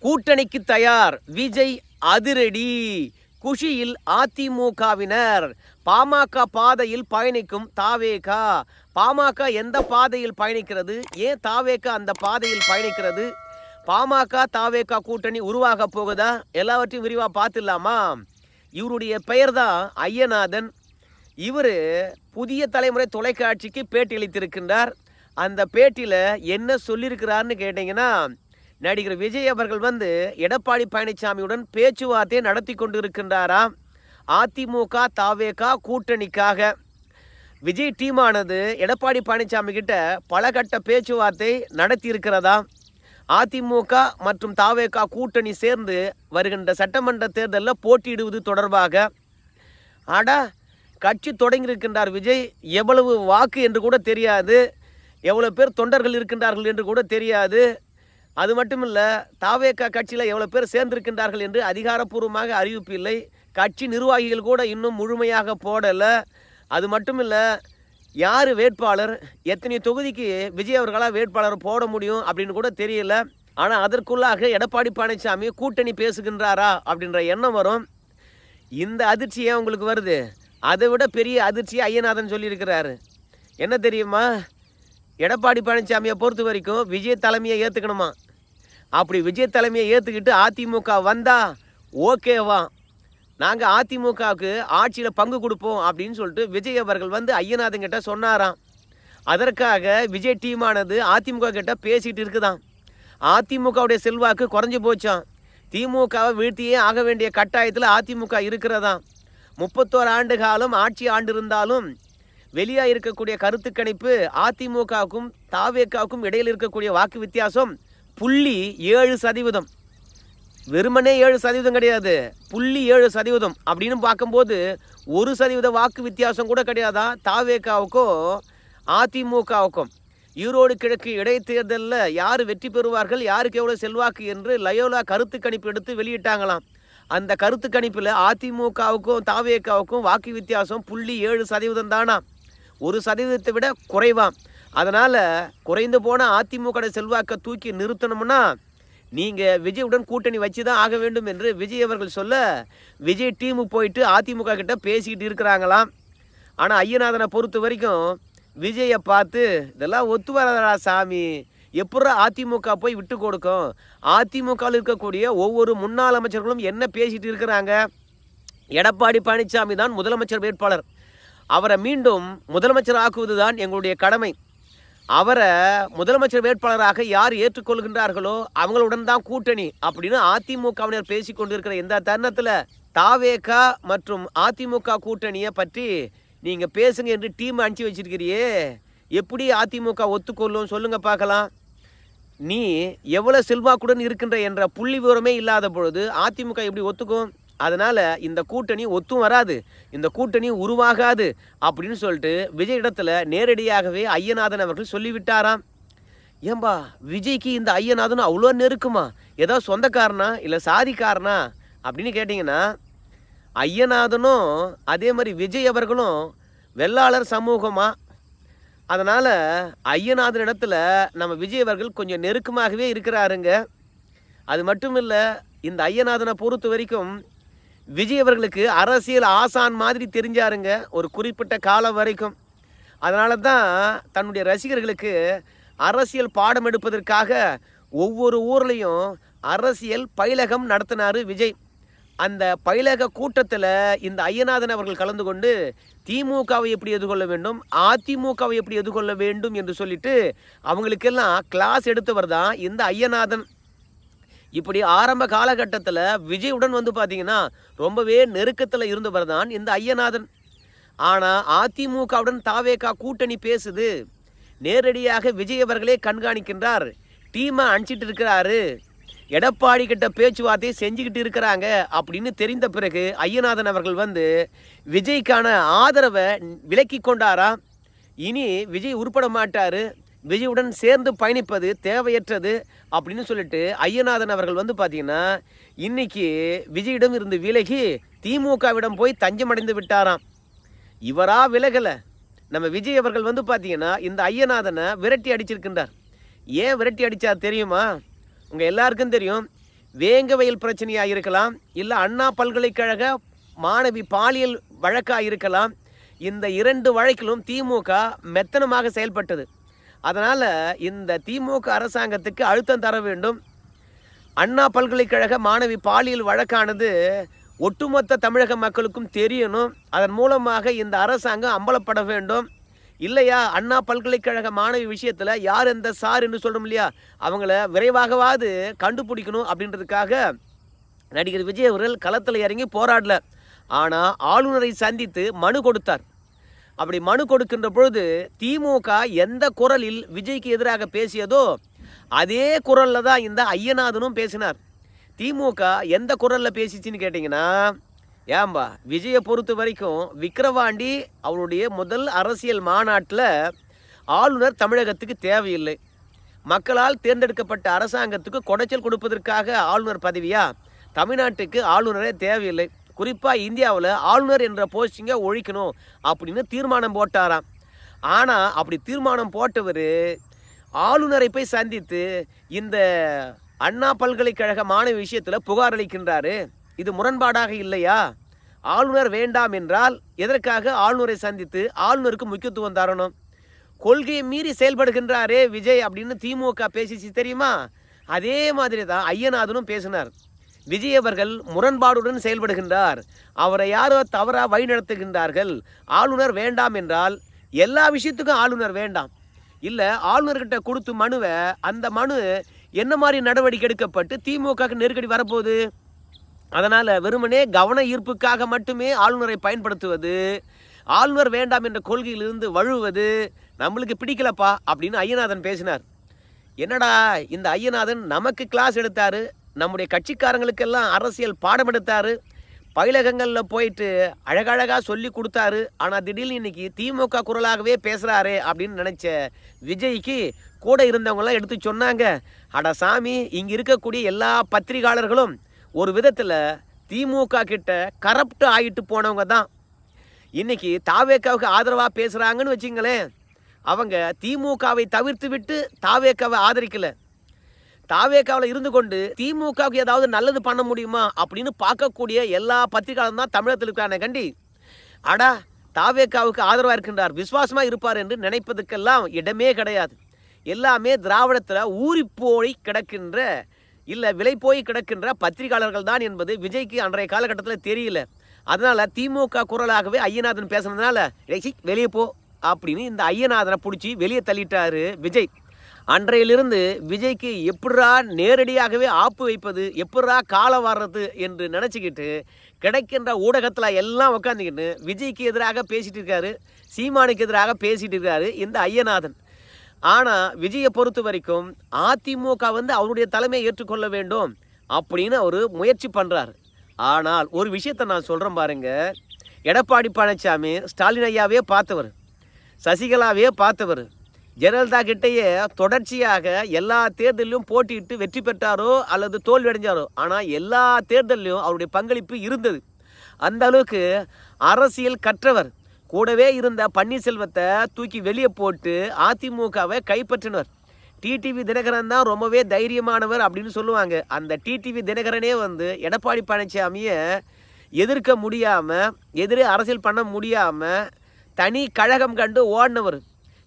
கூட்டணிக்கு தயார் விஜய் அதிரடி. குஷியில் அதிமுகவினர். பாமக பாதையில் பயணிக்கும் தாவேகா. பாமக எந்த பாதையில் பயணிக்கிறது? ஏன் தாவேகா அந்த பாதையில் பயணிக்கிறது? பாமக தாவேகா கூட்டணி உருவாக போகுதா? எல்லாவற்றையும் விரிவாக பார்த்துடலாமா? இவருடைய பெயர் தான் ஐயநாதன். இவர் புதிய தலைமுறை தொலைக்காட்சிக்கு பேட்டியளித்திருக்கின்றார். அந்த பேட்டியில் என்ன சொல்லியிருக்கிறார்னு கேட்டிங்கன்னா நடிகர் விஜய் அவர்கள் வந்து எடப்பாடி பழனிசாமியுடன் பேச்சுவார்த்தை நடத்தி கொண்டிருக்கின்றாராம் அதிமுக தாவேகா கூட்டணிக்காக. விஜய் டீமானது எடப்பாடி பழனிசாமி கிட்ட பல கட்ட பேச்சுவார்த்தை நடத்தி இருக்கிறதா அதிமுக மற்றும் தாவேகா கூட்டணி சேர்ந்து வருகின்ற சட்டமன்ற தேர்தலில் போட்டியிடுவது தொடர்பாக. ஆடா கட்சி தொடங்கியிருக்கின்றார் விஜய். எவ்வளவு வாக்கு என்று கூட தெரியாது. எவ்வளோ பேர் தொண்டர்கள் இருக்கின்றார்கள் என்று கூட தெரியாது. அது மட்டும் இல்லை தாவேக்கா கட்சியில் எவ்வளோ பேர் சேர்ந்திருக்கின்றார்கள் என்று அதிகாரப்பூர்வமாக அறிவிப்பு இல்லை. கட்சி நிர்வாகிகள் கூட இன்னும் முழுமையாக போடலை. அது மட்டும் இல்லை யார் வேட்பாளர் எத்தனை தொகுதிக்கு விஜய் அவர்களால் வேட்பாளர் போட முடியும் அப்படின்னு கூட தெரியல. ஆனால் அதற்குள்ளாக எடப்பாடி பழனிசாமி கூட்டணி பேசுகின்றாரா அப்படின்ற எண்ணம் வரும். இந்த அதிர்ச்சி ஏன் உங்களுக்கு வருது? அதை விட பெரிய அதிர்ச்சி ஐயநாதன் சொல்லியிருக்கிறாரு. என்ன தெரியுமா? எடப்பாடி பழனிசாமியை பொறுத்த வரைக்கும் விஜய் தலைமையை ஏற்றுக்கணுமா அப்படி விஜய் தலைமையை ஏற்றுக்கிட்டு அதிமுக வந்தா ஓகேவா? நாங்கள் அதிமுகவுக்கு ஆட்சியில் பங்கு கொடுப்போம் அப்படின்னு சொல்லிட்டு விஜய் அவர்கள் வந்து ஐயநாதன் கிட்ட சொன்னாராம். அதற்காக விஜய் டீமானது அதிமுக கிட்ட பேசிகிட்டு இருக்குதான் அதிமுகவுடைய செல்வாக்கு குறைஞ்சி போச்சான் திமுகவை வீழ்த்தியே ஆக வேண்டிய கட்டாயத்தில் அதிமுக இருக்கிறதாம். முப்பத்தோரு ஆண்டு காலம் ஆட்சி ஆண்டு இருந்தாலும் வெளியாக இருக்கக்கூடிய கருத்து கணிப்பு அதிமுகவுக்கும் தாவேக்காவுக்கும் இடையில் இருக்கக்கூடிய வாக்கு வித்தியாசம் புள்ளி ஏழு சதவீதம். வெறுமனே ஏழு சதவீதம் கிடையாது. புள்ளி ஏழு சதவீதம் அப்படின்னு பார்க்கும்போது ஒரு சதவீத வாக்கு வித்தியாசம் கூட கிடையாதா? தாவேக்காவுக்கும் அதிமுகவுக்கும். ஈரோடு கிழக்கு இடைத்தேர்தலில் யார் வெற்றி பெறுவார்கள்? யாருக்கு எவ்வளோ செல்வாக்கு என்று லயோலா கருத்து கணிப்பு எடுத்து வெளியிட்டாங்களாம். அந்த கருத்து கணிப்பில் அதிமுகவுக்கும் தாவேக்காவுக்கும் வாக்கு வித்தியாசம் புள்ளி ஏழு சதவீதம் தானா ஒரு சதவீதத்தை விட குறைவாம். அதனால் குறைந்து போன அதிமுக செல்வாக்கை தூக்கி நிறுத்தணும்னா நீங்கள் விஜயுடன் கூட்டணி வச்சு தான் ஆக வேண்டும் என்று விஜய் அவர்கள் சொல்ல விஜய் டீமு போயிட்டு அதிமுக கிட்ட பேசிக்கிட்டு இருக்கிறாங்களாம். ஆனால் ஐயநாதனை பொறுத்த வரைக்கும் விஜயை பார்த்து இதெல்லாம் ஒத்து வராதடா சாமி. எப்படா அதிமுக போய் விட்டு கொடுக்கும்? அதிமுகவில் இருக்கக்கூடிய ஒவ்வொரு முன்னாள் அமைச்சர்களும் என்ன பேசிகிட்டு இருக்கிறாங்க? எடப்பாடி பழனிசாமி தான் முதலமைச்சர் வேட்பாளர். அவரை மீண்டும் முதலமைச்சர் ஆக்குவதுதான் எங்களுடைய கடமை. அவரை முதலமைச்சர் வேட்பாளராக யார் ஏற்றுக்கொள்கின்றார்களோ அவங்களுடன் தான் கூட்டணி அப்படின்னு அதிமுகவினர் பேசி கொண்டிருக்கிற இந்த தருணத்தில் தாவேகா மற்றும் அதிமுக கூட்டணியை பற்றி நீங்கள் பேசுங்க என்று டீம் அனுப்பிச்சி வச்சிருக்கிறியே. எப்படி அதிமுக ஒத்துக்கொள்ளும் சொல்லுங்கள் பார்க்கலாம். நீ எவ்வளோ செல்வாக்குடன் இருக்கின்ற என்ற புள்ளி விவரமே இல்லாத பொழுது அதிமுக எப்படி ஒத்துக்கும்? அதனால் இந்த கூட்டணி ஒத்தும் வராது இந்த கூட்டணி உருவாகாது அப்படின்னு சொல்லிட்டு விஜய் இடத்துல நேரடியாகவே ஐயநாதன் அவர்கள் சொல்லிவிட்டாராம். ஏம்பா விஜய்க்கு இந்த ஐயநாதன் அவ்வளோ நெருக்குமா? ஏதோ சொந்தக்காரனா இல்லை சாதிக்காரனா அப்படின்னு கேட்டிங்கன்னா ஐயநாதனும் அதே மாதிரி விஜய் அவர்களும் வெள்ளாளர் சமூகமாக அதனால் ஐயநாதன் இடத்துல நம்ம விஜய் அவர்கள் கொஞ்சம் நெருக்கமாகவே இருக்கிறாருங்க. அது மட்டும் இல்லை இந்த ஐயநாதனை பொறுத்த வரைக்கும் விஜய் அவர்களுக்கு அரசியல் ஆசான் மாதிரி தெரிஞ்சாருங்க ஒரு குறிப்பிட்ட காலம் வரைக்கும். அதனால தான் தன்னுடைய ரசிகர்களுக்கு அரசியல் பாடம் எடுப்பதற்காக ஒவ்வொரு ஊர்லேயும் அரசியல் பயிலகம் நடத்தினார் விஜய். அந்த பயிலக கூட்டத்தில் இந்த ஐயநாதன் அவர்கள் கலந்து கொண்டு திமுகவை எப்படி எதிர்கொள்ள வேண்டும் அதிமுகவை எப்படி எதிர்கொள்ள வேண்டும் என்று சொல்லிட்டு அவங்களுக்கெல்லாம் கிளாஸ் எடுத்தவர் தான் இந்த ஐயநாதன். இப்படி ஆரம்ப காலகட்டத்தில் விஜயுடன் வந்து பார்த்தீங்கன்னா ரொம்பவே நெருக்கத்தில் இருந்தவர் தான் இந்த ஐயநாதன். ஆனால் அதிமுகவுடன் தாவேகா கூட்டணி பேசுது. நேரடியாக விஜய் அவர்களே கண்காணிக்கின்றார். டீமை அனுப்பிச்சிட்டு இருக்கிறாரு. எடப்பாடி கிட்ட பேச்சுவார்த்தை செஞ்சுக்கிட்டு இருக்கிறாங்க அப்படின்னு தெரிந்த பிறகு ஐயநாதன் அவர்கள் வந்து விஜய்க்கான ஆதரவை விலக்கி கொண்டாரா இனி விஜய் உருப்பட மாட்டார். விஜயுடன் சேர்ந்து பயணிப்பது தேவையற்றது அப்படின்னு சொல்லிட்டு ஐயநாதன் அவர்கள் வந்து பார்த்தீங்கன்னா இன்னைக்கு விஜயிடம் இருந்து விலகி திமுகவிடம் போய் தஞ்சமடைந்து விட்டாராம். இவரா விலகலை. நம்ம விஜய் அவர்கள் வந்து பார்த்தீங்கன்னா இந்த ஐயநாதனை விரட்டி அடிச்சிருக்கின்றார். ஏன் விரட்டி அடித்தா தெரியுமா? உங்கள் எல்லாருக்கும் தெரியும். வேங்கவயல் பிரச்சனையாக இருக்கலாம் இல்லை அண்ணா பல்கலைக்கழக மாணவி பாலியல் வழக்காக இருக்கலாம். இந்த இரண்டு வழக்கிலும் திமுக மெத்தனமாக செயல்பட்டது. அதனால் இந்த திமுக அரசாங்கத்துக்கு அழுத்தம் தர வேண்டும். அண்ணா பல்கலைக்கழக மாணவி பாலியல் வழக்கானது ஒட்டுமொத்த தமிழக மக்களுக்கும் தெரியணும். அதன் மூலமாக இந்த அரசாங்கம் அம்பலப்பட வேண்டும். இல்லையா? அண்ணா பல்கலைக்கழக மாணவி விஷயத்தில் யார் எந்த சார் என்று சொல்கிறோம் இல்லையா? அவங்கள விரைவாகவாது கண்டுபிடிக்கணும் அப்படின்றதுக்காக நடிகர் விஜய் அவர்கள் களத்தில் இறங்கி போராடல. ஆனால் ஆளுநரை சந்தித்து மனு கொடுத்தார். அப்படி மனு கொடுக்கின்ற பொழுது திமுக எந்த குரலில் விஜய்க்கு எதிராக பேசியதோ அதே குரலில் தான் இந்த ஐயநாதனும் பேசினார். திமுக எந்த குரலில் பேசிச்சின்னு கேட்டிங்கன்னா ஏம்பா விஜயை பொறுத்த வரைக்கும் விக்கிரவாண்டி அவருடைய முதல் அரசியல் மாநாட்டில் ஆளுநர் தமிழகத்துக்கு தேவையில்லை. மக்களால் தேர்ந்தெடுக்கப்பட்ட அரசாங்கத்துக்கு கொடைச்சல் கொடுப்பதற்காக ஆளுநர் பதவியா? தமிழ்நாட்டுக்கு ஆளுநரே தேவையில்லை. குறிப்பாக இந்தியாவில் ஆளுநர் என்ற போஸ்டிங்கை ஒழிக்கணும் அப்படின்னு தீர்மானம் போட்டாராம். ஆனால் அப்படி தீர்மானம் போட்டவர் ஆளுநரை போய் சந்தித்து இந்த அண்ணா பல்கலைக்கழக மாணவி விஷயத்தில் புகார் அளிக்கின்றாரு. இது முரண்பாடாக இல்லையா? ஆளுநர் வேண்டாம் என்றால் எதற்காக ஆளுநரை சந்தித்து ஆளுநருக்கு முக்கியத்துவம் தரணும்? கொள்கையை மீறி செயல்படுகின்றாரே விஜய் அப்படின்னு திமுக பேசிச்சு தெரியுமா? அதே மாதிரி தான் ஐயநாதனும் பேசினார். விஜய் அவர்கள் முரண்பாடுடன் செயல்படுகின்றார். அவரை யாரோ தவறாக வழிநடத்துகின்றார்கள். ஆளுநர் வேண்டாம் என்றால் எல்லா விஷயத்துக்கும் ஆளுநர் வேண்டாம். இல்லை ஆளுநர்கிட்ட கொடுத்து மனுவை அந்த மனு என்ன மாதிரி நடவடிக்கை எடுக்கப்பட்டு திமுகவுக்கு நெருக்கடி வரப்போகுது? அதனால் வெறுமனே கவன ஈர்ப்புக்காக மட்டுமே ஆளுநரை பயன்படுத்துவது ஆளுநர் வேண்டாம் என்ற கொள்கையிலிருந்து வழுவது நம்மளுக்கு பிடிக்கலப்பா அப்படின்னு ஐயநாதன் பேசினார். என்னடா இந்த ஐயநாதன் நமக்கு கிளாஸ் எடுத்தாரு நம்முடைய கட்சிக்காரங்களுக்கெல்லாம் அரசியல் பாடம் எடுத்தார். பயிலகங்களில் போயிட்டு அழகழகாக சொல்லி கொடுத்தாரு. ஆனால் திடீர்னு இன்னைக்கு திமுக குரலாகவே பேசுகிறாரு அப்படின்னு நினச்ச விஜய்க்கு கூட இருந்தவங்களாம் எடுத்து சொன்னாங்க. அட சாமி இங்கே இருக்கக்கூடிய எல்லா பத்திரிகையாளர்களும் ஒரு விதத்தில் திமுக கிட்ட கரப்ட் ஆகிட்டு போனவங்க தான். இன்னைக்கு தாவேக்காவுக்கு ஆதரவாக பேசுகிறாங்கன்னு வச்சுங்களேன். அவங்க திமுகவை தவிர்த்து விட்டு தாவேக்காவை ஆதரிக்கலை. தாவேக்காவில் இருந்து கொண்டு திமுகவுக்கு ஏதாவது நல்லது பண்ண முடியுமா அப்படின்னு பார்க்கக்கூடிய எல்லா பத்திரிகையாளரும் தான் தமிழகத்தில் இருக்கான கண்டி. அடா தாவேக்காவுக்கு ஆதரவாக இருக்கின்றார் விசுவாசமாக இருப்பார் என்று நினைப்பதுக்கெல்லாம் இடமே கிடையாது. எல்லாமே திராவிடத்தில் ஊறி போய் கிடக்கின்ற இல்லை விலை போய் கிடக்கின்ற பத்திரிகையாளர்கள் தான் என்பது விஜய்க்கு அன்றைய காலகட்டத்தில் தெரியல. அதனால் திமுக குரலாகவே ஐயநாதன் பேசுனதுனால வெளியே போ அப்படின்னு இந்த ஐயநாதனை பிடிச்சி வெளியே தள்ளிட்டாரு விஜய். அன்றையிலிருந்து விஜய்க்கு எப்படா நேரடியாகவே ஆப்பு வைப்பது எப்படா காலை வர்றது என்று நினச்சிக்கிட்டு கிடைக்கின்ற ஊடகத்தில் எல்லாம் உட்காந்துக்கிட்டு விஜய்க்கு எதிராக பேசிகிட்டு இருக்காரு சீமானுக்கு எதிராக பேசிகிட்டு இருக்காரு இந்த ஐயநாதன். ஆனால் விஜயை பொறுத்த வரைக்கும் அதிமுக வந்து அவருடைய தலைமையை ஏற்றுக்கொள்ள வேண்டும் அப்படின்னு அவர் முயற்சி பண்ணுறாரு ஆனால் ஒரு விஷயத்தை நான் சொல்கிறேன் பாருங்க. எடப்பாடி பழனிசாமி ஸ்டாலின் ஐயாவே பார்த்தவர். சசிகலாவே பார்த்தவர். ஜெயலலிதா கிட்டேயே தொடர்ச்சியாக எல்லா தேர்தலிலும் போட்டியிட்டு வெற்றி பெற்றாரோ அல்லது தோல்வி அடைஞ்சாரோ ஆனால் எல்லா தேர்தலிலும் அவருடைய பங்களிப்பு இருந்தது. அந்த அளவுக்கு அரசியல் கற்றவர் கூடவே இருந்த பன்னீர்செல்வத்தை தூக்கி வெளியே போட்டு அதிமுகவை கைப்பற்றினர். டிடிவி தினகரன் தான் ரொம்பவே தைரியமானவர் அப்படின்னு சொல்லுவாங்க. அந்த டிடிவி தினகரனே வந்து எடப்பாடி பழனிசாமியை எதிர்க்க முடியாமல் எதிரே அரசியல் பண்ண முடியாமல் தனி கழகம் கண்டு ஓடினவர்.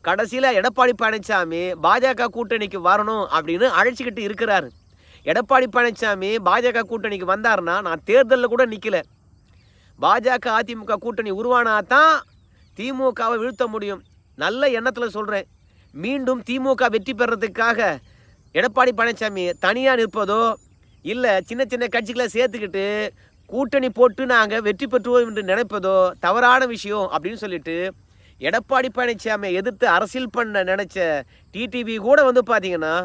கடைசியில் எடப்பாடி பழனிசாமி பாஜக கூட்டணிக்கு வரணும் அப்படின்னு அழைச்சிக்கிட்டு இருக்கிறாரு. எடப்பாடி பழனிசாமி பாஜக கூட்டணிக்கு வந்தாருன்னா நான் தேர்தலில் கூட நிற்கல பாஜக அதிமுக கூட்டணி உருவானா தான் திமுகவை வீழ்த்த முடியும். நல்ல எண்ணத்தில் சொல்கிறேன் மீண்டும் திமுக வெற்றி பெறதுக்காக எடப்பாடி பழனிசாமி தனியாக நிற்பதோ இல்லை சின்ன சின்ன கட்சிகளை சேர்த்துக்கிட்டு கூட்டணி போட்டு நாங்கள் வெற்றி பெற்றுவோம் என்று நினைப்பதோ தவறான விஷயம் அப்படின்னு சொல்லிட்டு எடப்பாடி பழனிசாமியை எதிர்த்து அரசியல் பண்ண நினச்ச டிடிவி கூட வந்து பார்த்தீங்கன்னா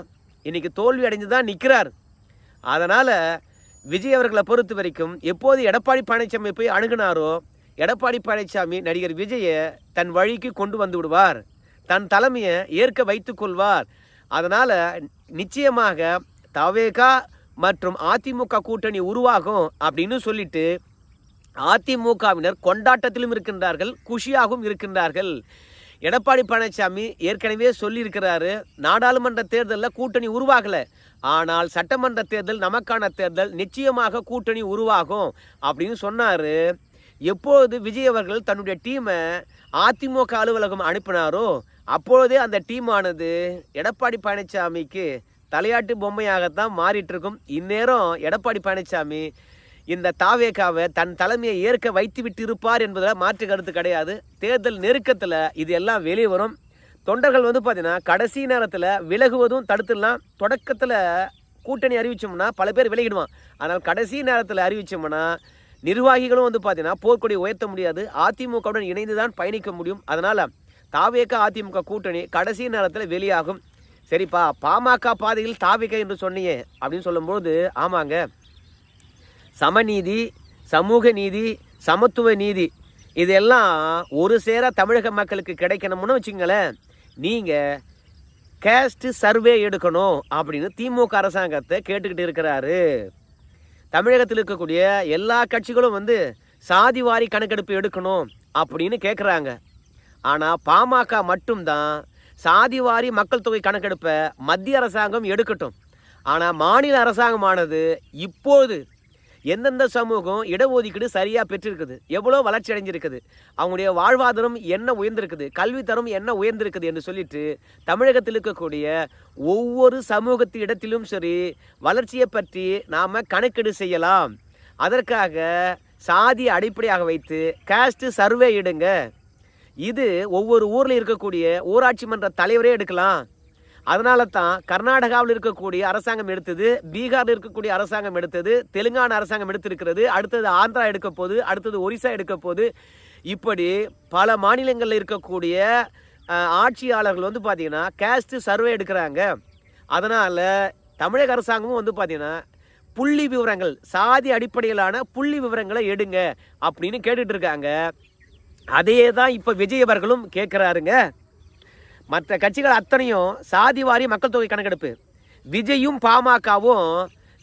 இன்றைக்கி தோல்வி அடைஞ்சு தான் நிற்கிறார் அதனால் விஜய் அவர்களை பொறுத்த வரைக்கும் எப்போது எடப்பாடி பழனிசாமி போய் அணுகுனாரோ எடப்பாடி பழனிசாமி நடிகர் விஜயை தன் வழிக்கு கொண்டு வந்து விடுவார். தன் தலைமையை ஏற்க வைத்துக்கொள்வார் அதனால் நிச்சயமாக தவேகா மற்றும் அதிமுக கூட்டணி உருவாகும் அப்படின்னு சொல்லிட்டு அதிமுகவினர் கொண்டாட்டத்திலும் இருக்கின்றார்கள் குஷியாகவும் இருக்கின்றார்கள். எடப்பாடி பழனிசாமி ஏற்கனவே சொல்லியிருக்கிறாரு நாடாளுமன்ற தேர்தலில் கூட்டணி உருவாகலை. ஆனால் சட்டமன்ற தேர்தல் நமக்கான தேர்தல் நிச்சயமாக கூட்டணி உருவாகும் அப்படின்னு சொன்னார். எப்பொழுது விஜய் அவர்கள் தன்னுடைய டீமை அதிமுக அலுவலகம் அனுப்பினாரோ அப்பொழுதே அந்த டீமானது எடப்பாடி பழனிசாமிக்கு தலையாட்டு பொம்மையாகத்தான் மாறிட்டு இருக்கும். இந்நேரம் எடப்பாடி பழனிசாமி இந்த தாவேக்காவை தன் தலைமையை ஏற்க வைத்துவிட்டு இருப்பார் என்பதில் மாற்று கருத்து கிடையாது. தேர்தல் நெருக்கத்தில் இது எல்லாம் வெளியே வரும். தொண்டர்கள் வந்து பார்த்தீங்கன்னா கடைசி நேரத்தில் விலகுவதும் தடுத்துடலாம். தொடக்கத்தில் கூட்டணி அறிவிச்சோம்னா பல பேர் விலகிடுவான். ஆனால் கடைசி நேரத்தில் அறிவிச்சோம்னா நிர்வாகிகளும் வந்து பார்த்தீங்கன்னா போர்க்கொடி உயர்த்த முடியாது. அதிமுகவுடன் இணைந்து தான் பயணிக்க முடியும். அதனால் தாவேக அதிமுக கூட்டணி கடைசி நேரத்தில் வெளியாகும். சரிப்பா பாமக பாதையில் தாவேக என்று சொன்னியே அப்படின்னு சொல்லும்போது ஆமாங்க சமநீதி சமூக நீதி சமத்துவ நீதி இதெல்லாம் ஒரு சேர தமிழக மக்களுக்கு கிடைக்கணும்னு வச்சுங்களேன். நீங்கள் கேஸ்ட் சர்வே எடுக்கணும் அப்படின்னு திமுக அரசாங்கத்தை கேட்டுக்கிட்டு இருக்கிறாரு. தமிழகத்தில் இருக்கக்கூடிய எல்லா கட்சிகளும் வந்து சாதிவாரி கணக்கெடுப்பு எடுக்கணும் அப்படின்னு கேட்குறாங்க ஆனால் பாமக மட்டும்தான் சாதிவாரி மக்கள் தொகை கணக்கெடுப்பை மத்திய அரசாங்கம் எடுக்கட்டும். ஆனால் மாநில அரசாங்கமானது இப்போது எந்தெந்த சமூகம் இடஒதுக்கீடு சரியாக பெற்றிருக்குது? எவ்வளோ வளர்ச்சி அடைஞ்சிருக்குது? அவங்களுடைய வாழ்வாதாரம் என்ன உயர்ந்திருக்குது? கல்வித்தரம் என்ன உயர்ந்திருக்குது என்று சொல்லிட்டு தமிழகத்தில் இருக்கக்கூடிய ஒவ்வொரு சமூகத்து இடத்திலும் சரி வளர்ச்சியை பற்றி நாம் கணக்கெடு செய்யலாம். அதற்காக சாதி அடிப்படையாக வைத்து காஸ்ட் சர்வே எடுங்க. இது ஒவ்வொரு ஊரில் இருக்கக்கூடிய ஊராட்சி மன்ற தலைவரே எடுக்கலாம். அதனால தான் கர்நாடகாவில் இருக்கக்கூடிய அரசாங்கம் எடுத்தது பீகாரில் இருக்கக்கூடிய அரசாங்கம் எடுத்தது தெலுங்கானா அரசாங்கம் எடுத்திருக்கிறது அடுத்தது ஆந்திரா எடுக்க போது அடுத்தது ஒரிசா எடுக்க போகுது. இப்படி பல மாநிலங்களில் இருக்கக்கூடிய ஆட்சியாளர்கள் வந்து பார்த்திங்கன்னா கேஸ்ட் சர்வே எடுக்கிறாங்க. அதனால் தமிழக அரசாங்கமும் வந்து பார்த்தீங்கன்னா புள்ளி விவரங்கள் சாதி அடிப்படையிலான புள்ளி விவரங்களை எடுங்க அப்படின்னு கேட்டுட்ருக்காங்க இருக்காங்க. தான் இப்போ விஜய் அவர்களும் கேட்குறாருங்க மற்ற கட்சிகள் அத்தனையும் சாதி வாரிய மக்கள் தொகை கணக்கெடுப்பு. விஜயும் பாமகவும்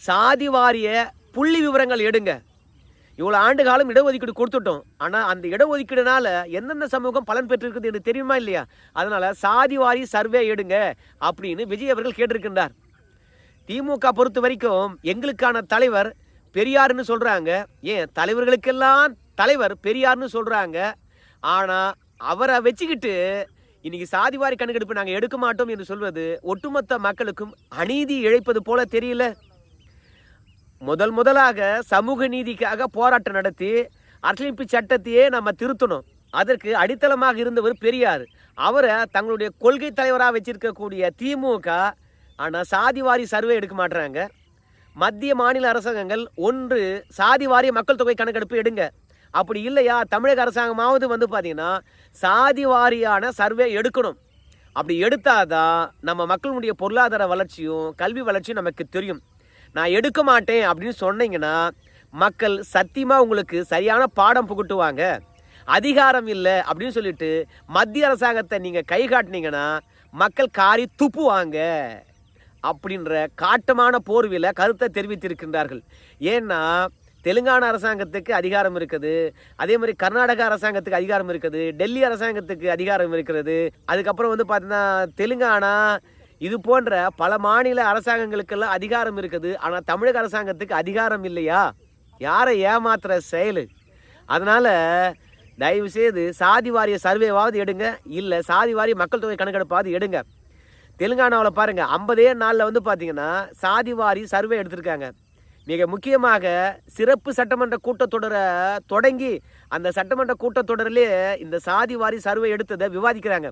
சாதி வாரிய புள்ளி விவரங்கள் எடுங்க. இவ்வளோ ஆண்டு காலம் இடஒதுக்கீடு கொடுத்துட்டோம். ஆனால் அந்த இடஒதுக்கீடுனால எந்தெந்த சமூகம் பலன் பெற்றிருக்குது என்று தெரியுமா இல்லையா? அதனால் சாதி வாரி சர்வே எடுங்க அப்படின்னு விஜய் அவர்கள் கேட்டிருக்கின்றார். திமுக பொறுத்த வரைக்கும் எங்களுக்கான தலைவர் பெரியார்னு சொல்கிறாங்க ஏன்? தலைவர்களுக்கெல்லாம் தலைவர் பெரியார்னு சொல்கிறாங்க ஆனால் அவரை வச்சுக்கிட்டு இன்னைக்கு சாதிவாரி கணக்கெடுப்பு நாங்கள் எடுக்க மாட்டோம் என்று சொல்வது ஒட்டுமொத்த மக்களுக்கும் அநீதி இழைப்பது போல தெரியல. முதல் முதலாக சமூக நீதிக்காக போராட்டம் நடத்தி அரசியலமைப்பு சட்டத்தையே நம்ம திருத்தணும். அதற்கு அடித்தளமாக இருந்தவர் பெரியார். அவரை தங்களுடைய கொள்கை தலைவராக வச்சிருக்கக்கூடிய திமுக ஆனால் சாதிவாரி சர்வே எடுக்க மாட்டுறாங்க மத்திய மாநில அரசாங்கங்கள் ஒன்று சாதிவாரி மக்கள் தொகை கணக்கெடுப்பு எடுங்க. அப்படி இல்லையா? தமிழக அரசாங்கமாவது வந்து பார்த்தீங்கன்னா சாதி வாரியான சர்வே எடுக்கணும். அப்படி எடுத்தாதான் நம்ம மக்களுடைய பொருளாதார வளர்ச்சியும் கல்வி வளர்ச்சியும் நமக்கு தெரியும். நான் எடுக்க மாட்டேன் அப்படின்னு சொன்னீங்கன்னா மக்கள் சத்தியமாக உங்களுக்கு சரியான பாடம் புகட்டுவாங்க. அதிகாரம் இல்லை அப்படின்னு சொல்லிட்டு மத்திய அரசாங்கத்தை நீங்கள் கை காட்டினீங்கன்னா மக்கள் காரி துப்புவாங்க அப்படின்ற காட்டமான போர்வையில் கருத்தை தெரிவித்திருக்கின்றார்கள். ஏன்னா தெலுங்கானா அரசாங்கத்துக்கு அதிகாரம் இருக்குது. அதே மாதிரி கர்நாடகா அரசாங்கத்துக்கு அதிகாரம் இருக்குது. டெல்லி அரசாங்கத்துக்கு அதிகாரம் இருக்கிறது. அதுக்கப்புறம் வந்து பார்த்தீங்கன்னா தெலுங்கானா இது போன்ற பல மாநில அரசாங்கங்களுக்கெல்லாம் அதிகாரம் இருக்குது. ஆனால் தமிழக அரசாங்கத்துக்கு அதிகாரம் இல்லையா? யாரை ஏமாத்துற செயல்? அதனால் தயவு செய்து சாதி வாரிய சர்வேவாவது எடுங்க. இல்லை சாதி வாரிய மக்கள் தொகை கணக்கெடுப்பாவது எடுங்க. தெலுங்கானாவில் பாருங்கள் ஐம்பதே நாளில் வந்து பார்த்தீங்கன்னா சாதி வாரி சர்வே எடுத்திருக்காங்க. மிக முக்கியமாக சிறப்பு சட்டமன்ற கூட்டத்தொடரை தொடங்கி அந்த சட்டமன்ற கூட்டத்தொடரிலே இந்த சாதி வாரி சர்வே எடுத்ததை விவாதிக்கிறாங்க.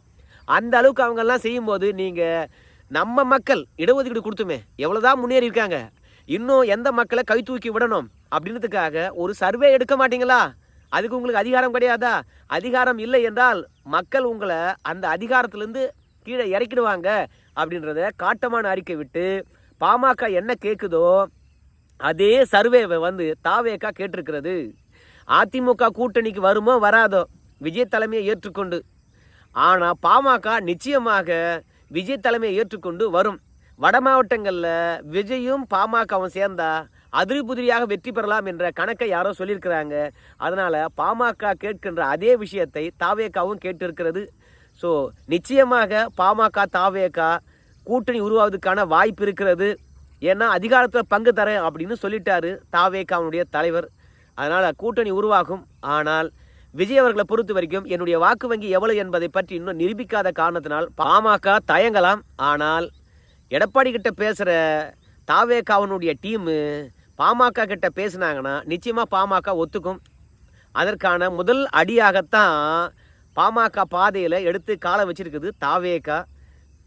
அந்த அளவுக்கு அவங்கெல்லாம் செய்யும்போது நீங்கள் நம்ம மக்கள் இடஒதுக்கீடு கொடுத்துமே எவ்வளோதான் முன்னேறி இருக்காங்க இன்னும் எந்த மக்களை கை தூக்கி விடணும் அப்படின்றதுக்காக ஒரு சர்வே எடுக்க மாட்டீங்களா? அதுக்கு உங்களுக்கு அதிகாரம் கிடையாதா? அதிகாரம் இல்லை என்றால் மக்கள் உங்களை அந்த அதிகாரத்திலேருந்து கீழே இறக்கிடுவாங்க அப்படின்றத காட்டமான அறிக்கை விட்டு பாமக என்ன கேட்குதோ அதே சர்வேவை வந்து தாவேக்கா கேட்டிருக்கிறது. அதிமுக கூட்டணிக்கு வருமோ வராதோ விஜய் தலைமையை ஏற்றுக்கொண்டு. ஆனால் பாமக நிச்சயமாக விஜய் தலைமையை ஏற்றுக்கொண்டு வரும். வட மாவட்டங்களில் விஜயும் பாமகவும் சேர்ந்தா அதிரி புதிரியாக வெற்றி பெறலாம் என்ற கணக்கை யாரோ சொல்லியிருக்கிறாங்க. அதனால் பாமக கேட்கின்ற அதே விஷயத்தை தாவேக்காவும் கேட்டிருக்கிறது. ஸோ நிச்சயமாக பாமக தாவேகா கூட்டணி உருவாவதுக்கான வாய்ப்பு இருக்கிறது. ஏன்னா அதிகாரத்தில் பங்கு தரேன் அப்படின்னு சொல்லிட்டாரு தாவேகாவுடைய தலைவர். அதனால் கூட்டணி உருவாகும். ஆனால் விஜய் அவர்களை பொறுத்த வரைக்கும் என்னுடைய வாக்கு வங்கி எவ்வளவு என்பதை பற்றி இன்னும் நிரூபிக்காத காரணத்தினால் பாமக தயங்கலாம். ஆனால் எடப்பாடி கிட்ட பேசுகிற தாவேகாவனுடைய டீமு பாமக கிட்ட பேசுனாங்கன்னா நிச்சயமாக பாமக ஒத்துக்கும். அதற்கான முதல் அடியாகத்தான் பாமக பாதையில் எடுத்து காலை வச்சிருக்குது தாவேகா.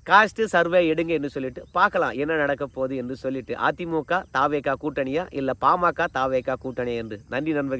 காஸ்ட்டு சர்வே எடுங்க என்று சொல்லிட்டு பார்க்கலாம் என்ன நடக்க போகுது என்று சொல்லிட்டு. அதிமுக தாவேகா கூட்டணியா இல்லை பாமக தாவேகா கூட்டணியா என்று. நன்றி நண்பர்கள்.